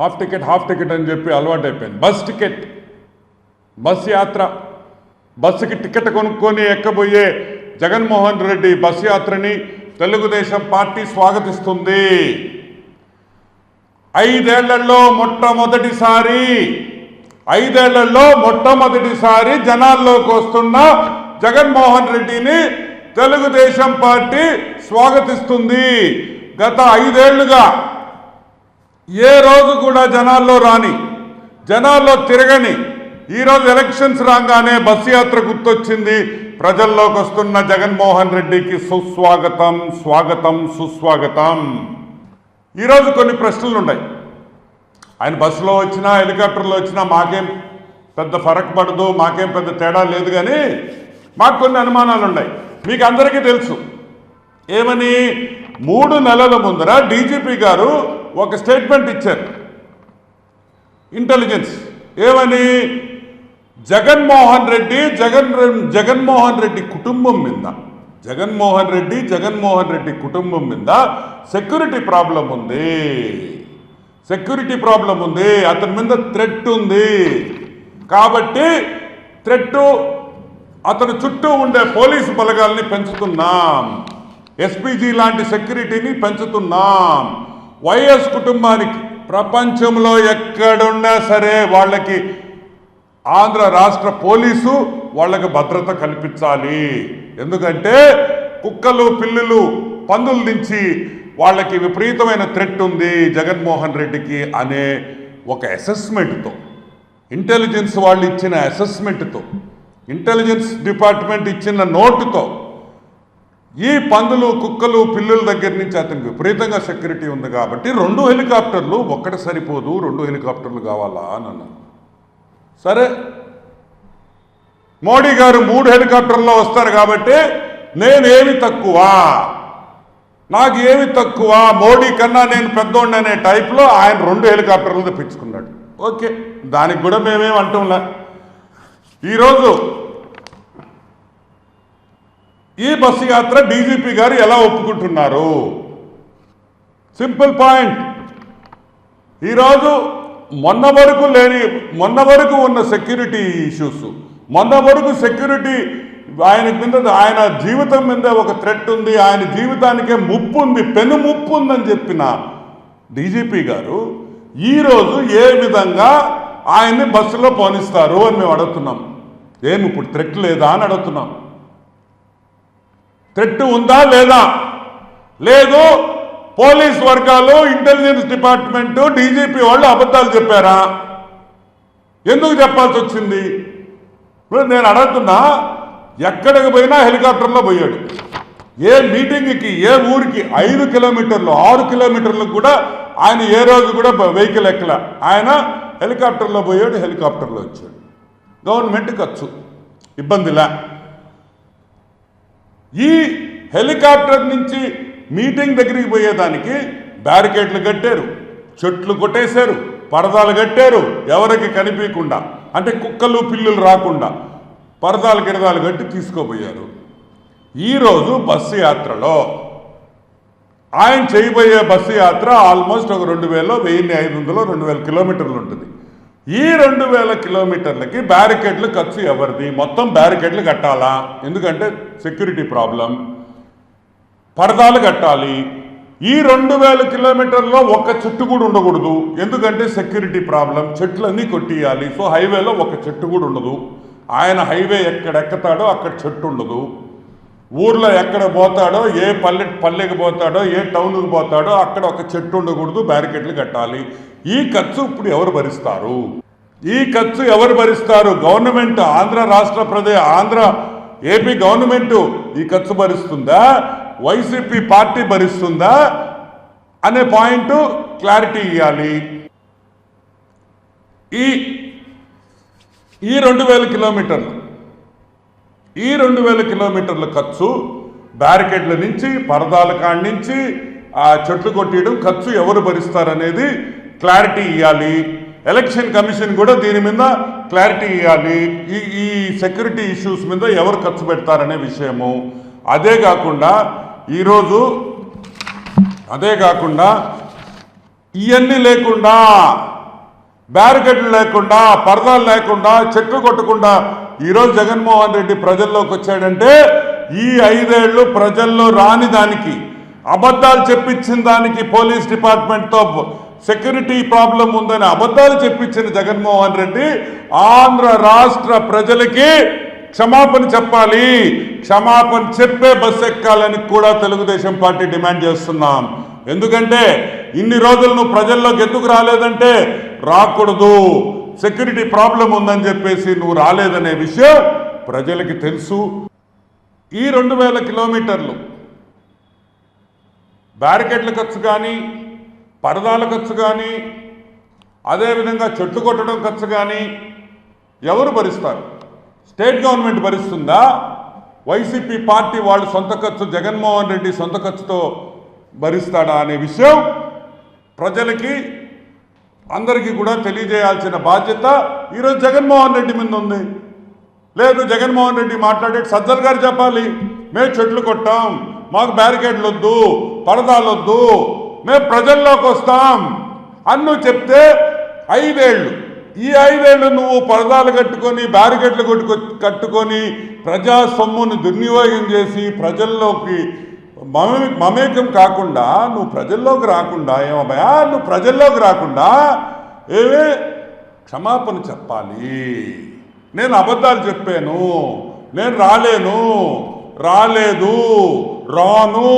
Half ticket half ticket అని చెప్పి అలవాటు అయిపోయింది బస్ టికెట్ బస్ యాత్ర. బస్సుకి టికెట్ కొనుక్కొని ఎక్కబోయే జగన్మోహన్ రెడ్డి బస్ యాత్రని తెలుగుదేశం పార్టీ స్వాగతిస్తుంది. ఐదేళ్ళలో మొట్టమొదటిసారి ఐదేళ్ళలో మొట్టమొదటిసారి జనాల్లోకి వస్తున్న జగన్మోహన్ రెడ్డిని తెలుగుదేశం పార్టీ స్వాగతిస్తుంది. గత ఐదేళ్ళుగా ఏ రోజు కూడా జనాల్లో రాని జనాల్లో తిరగని ఈరోజు ఎలక్షన్స్ రాగానే బస్సు యాత్ర గుర్తొచ్చింది. ప్రజల్లోకి వస్తున్న జగన్మోహన్ రెడ్డికి సుస్వాగతం స్వాగతం సుస్వాగతం. ఈరోజు కొన్ని ప్రశ్నలు ఉన్నాయి. ఆయన బస్సులో వచ్చినా హెలికాప్టర్లో వచ్చినా మాకేం పెద్ద ఫరక్ పడదు మాకేం పెద్ద తేడా లేదు కానీ మాకు కొన్ని అనుమానాలు ఉన్నాయి మీకు అందరికీ తెలుసు. ఏమని? మూడు నెలల ముందర డీజీపీ గారు ఒక స్టేట్మెంట్ ఇచ్చారు. ఇంటెలిజెన్స్. ఏమని? జగన్మోహన్ రెడ్డి జగన్ జగన్మోహన్ రెడ్డి కుటుంబం మీద జగన్మోహన్ రెడ్డి జగన్మోహన్ రెడ్డి కుటుంబం మీద సెక్యూరిటీ ప్రాబ్లం ఉంది. సెక్యూరిటీ ప్రాబ్లం ఉంది. అతని మీద థ్రెట్ ఉంది. కాబట్టి థ్రెట్ అతని చుట్టూ ఉండే పోలీసు బలగాల్ని పెంచుతున్నాం. ఎస్పీజీ లాంటి సెక్యూరిటీని పెంచుతున్నాం. వైఎస్ కుటుంబానికి ప్రపంచంలో ఎక్కడున్నా సరే వాళ్ళకి ఆంధ్ర రాష్ట్ర పోలీసు వాళ్ళకి భద్రత కల్పించాలి. ఎందుకంటే కుక్కలు పిల్లులు పందుల నుంచి వాళ్ళకి విపరీతమైన థ్రెట్ ఉంది జగన్మోహన్ రెడ్డికి అనే ఒక అసెస్మెంట్తో ఇంటెలిజెన్స్ వాళ్ళు ఇచ్చిన అసెస్మెంట్తో ఇంటెలిజెన్స్ డిపార్ట్మెంట్ ఇచ్చిన నోటుతో ఈ పందులు కుక్కలు పిల్లుల దగ్గర నుంచి అతనికి విపరీతంగా సెక్యూరిటీ ఉంది కాబట్టి రెండు హెలికాప్టర్లు ఒక్కటి సరిపోదు రెండు హెలికాప్టర్లు కావాలా అని అన్నాను సరే. మోడీ గారు మూడు హెలికాప్టర్లో వస్తారు కాబట్టి నేనేమి తక్కువ? నాకు ఏమి తక్కువ? మోడీ కన్నా నేను పెద్దోండి అనే టైప్లో ఆయన రెండు హెలికాప్టర్లు తెప్పించుకున్నాడు. ఓకే. దానికి కూడా మేమేం అంటంలే. ఈరోజు ఈ బస్సు యాత్ర డీజీపీ గారు ఎలా ఒప్పుకుంటున్నారు? Simple point. ఈరోజు మొన్న వరకు లేని మొన్న వరకు ఉన్న సెక్యూరిటీ ఇష్యూస్ మొన్న వరకు సెక్యూరిటీ ఆయన మీద ఆయన జీవితం మీద ఒక థ్రెట్ ఉంది ఆయన జీవితానికే ముప్పు ఉంది పెను ముప్పు ఉందని చెప్పిన డీజీపీ గారు ఈరోజు ఏ విధంగా ఆయన్ని బస్సులో పోనిస్తారు అని మేము అడుగుతున్నాం. ఏమి ఇప్పుడు థ్రెట్ లేదా అని అడుగుతున్నాం. థ్రెట్ ఉందా లేదా? లేదు. పోలీస్ వర్గాలు ఇంటెలిజెన్స్ డిపార్ట్మెంట్ డీజీపీ వాళ్ళు అబద్ధాలు చెప్పారా? ఎందుకు చెప్పాల్సి వచ్చింది? ఇప్పుడు నేను అడుగుతున్నా ఎక్కడికి పోయినా హెలికాప్టర్లో పోయాడు. ఏ మీటింగ్కి ఏ ఊరికి ఐదు కిలోమీటర్లు ఆరు కిలోమీటర్లకు కూడా ఆయన ఏ రోజు కూడా వెహికల్ ఎక్కల. ఆయన హెలికాప్టర్లో పోయాడు హెలికాప్టర్లో వచ్చాడు. గవర్నమెంట్ ఖర్చు. ఇబ్బందిలా. ఈ హెలికాప్టర్ నుంచి మీటింగ్ దగ్గరికి పోయేదానికి బ్యారికేడ్లు కట్టారు చెట్లు కొట్టేశారు పరదాలు కట్టారు ఎవరికి కనిపించకుండా అంటే కుక్కలు పిల్లులు రాకుండా పరదాలు గిరదాలు కట్టి తీసుకోబోయారు ఈరోజు బస్సు యాత్రలో ఆయన చేయబోయే బస్సు యాత్ర ఆల్మోస్ట్ ఒక రెండు వేల వెయ్యి ఐదు వందలు రెండు వేల కిలోమీటర్లు ఉంటుంది. ఈ రెండు వేల కిలోమీటర్లకి బ్యారికేడ్లు ఖర్చు ఎవరిది? మొత్తం బ్యారికేడ్లు కట్టాలా? ఎందుకంటే సెక్యూరిటీ ప్రాబ్లం పరదాలు కట్టాలి. ఈ రెండు వేల కిలోమీటర్లో ఒక్క చెట్టు కూడా ఉండకూడదు. ఎందుకంటే సెక్యూరిటీ ప్రాబ్లం చెట్లన్నీ కొట్టియాలి. సో హైవేలో ఒక చెట్టు కూడా ఉండదు. ఆయన హైవే ఎక్కడ ఎక్కుతాడో అక్కడ చెట్టు ఉండదు. ఊర్లో ఎక్కడ పోతాడో ఏ పల్లె పల్లెకి పోతాడో ఏ టౌన్కి పోతాడో అక్కడ ఒక చెట్టు ఉండకూడదు బ్యారికేడ్లు కట్టాలి. ఈ ఖర్చు ఇప్పుడు ఎవరు భరిస్తారు? ఈ ఖర్చు ఎవరు భరిస్తారు? గవర్నమెంట్ ఆంధ్ర రాష్ట్ర ప్రదేశ్ ఆంధ్ర ఏపీ గవర్నమెంట్ ఈ ఖర్చు భరిస్తుందా? YCP party భరిస్తుందా? అనే పాయింట్ క్లారిటీ ఇవ్వాలి. ఈ ఈ రెండు వేల కిలోమీటర్లు ఈ రెండు వేల కిలోమీటర్ల ఖర్చు బ్యారికేడ్ల నుంచి పరదాల కాడి నుంచి ఆ చెట్లు కొట్టేయడం ఖర్చు ఎవరు భరిస్తారనేది క్లారిటీ ఇవ్వాలి ఎలక్షన్ కమిషన్ కూడా దీని మీద క్లారిటీ ఇవ్వాలి ఈ ఈ సెక్యూరిటీ ఇష్యూస్ మీద ఎవరు ఖర్చు పెడతారనే విషయము. అదే కాకుండా ఈరోజు అదే కాకుండా ఇవన్నీ లేకుండా బ్యారికేడ్లు లేకుండా పరదాలు లేకుండా చెట్లు కొట్టకుండా ఈరోజు జగన్మోహన్ రెడ్డి ప్రజల్లోకి వచ్చాడంటే ఈ ఐదేళ్ళు ప్రజల్లో రాని దానికి అబద్ధాలు చెప్పించిన దానికి పోలీస్ డిపార్ట్మెంట్తో సెక్యూరిటీ ప్రాబ్లం ఉందని అబద్ధాలు చెప్పించిన జగన్మోహన్ రెడ్డి ఆంధ్ర రాష్ట్ర ప్రజలకి క్షమాపణ చెప్పాలి. క్షమాపణ చెప్పే బస్ ఎక్కాలని కూడా తెలుగుదేశం పార్టీ డిమాండ్ చేస్తున్నాం. ఎందుకంటే ఇన్ని రోజులు నువ్వు ప్రజల్లోకి ఎందుకు రాలేదంటే రాకూడదు. సెక్యూరిటీ ప్రాబ్లం ఉందని చెప్పేసి నువ్వు రాలేదనే విషయం ప్రజలకి తెలుసు. ఈ రెండు వేల కిలోమీటర్లు బ్యారికేడ్ల ఖర్చు కానీ పరదాల ఖర్చు కానీ అదేవిధంగా చెట్లు కొట్టడం ఖర్చు కానీ ఎవరు భరిస్తారు? స్టేట్ గవర్నమెంట్ భరిస్తుందా? వైసీపీ పార్టీ వాళ్ళు సొంత ఖర్చు జగన్మోహన్ రెడ్డి సొంత ఖర్చుతో భరిస్తాడా అనే విషయం ప్రజలకి అందరికీ కూడా తెలియజేయాల్సిన బాధ్యత ఈరోజు జగన్మోహన్ రెడ్డి మీద ఉంది. లేదు జగన్మోహన్ రెడ్డి మాట్లాడే సజ్జల్ గారు చెప్పాలి. మేము చెట్లు కొట్టాం మాకు బ్యారికేడ్లు వద్దు పరదాలు వద్దు మేము ప్రజల్లోకి వస్తాం అని నువ్వు చెప్తే ఐదేళ్ళు. ఈ ఐదేళ్ళు నువ్వు పరదాలు కట్టుకొని బ్యారికేడ్లు కొట్టుకొ కట్టుకొని ప్రజా సొమ్ముని దుర్వినియోగం చేసి ప్రజల్లోకి మమే మమేకం కాకుండా నువ్వు ప్రజల్లోకి రాకుండా ఏమబ్బాయా నువ్వు ప్రజల్లోకి రాకుండా ఏవే క్షమాపణ చెప్పాలి. నేను అబద్ధాలు చెప్పాను నేను రాలేను రాలేదు రాను.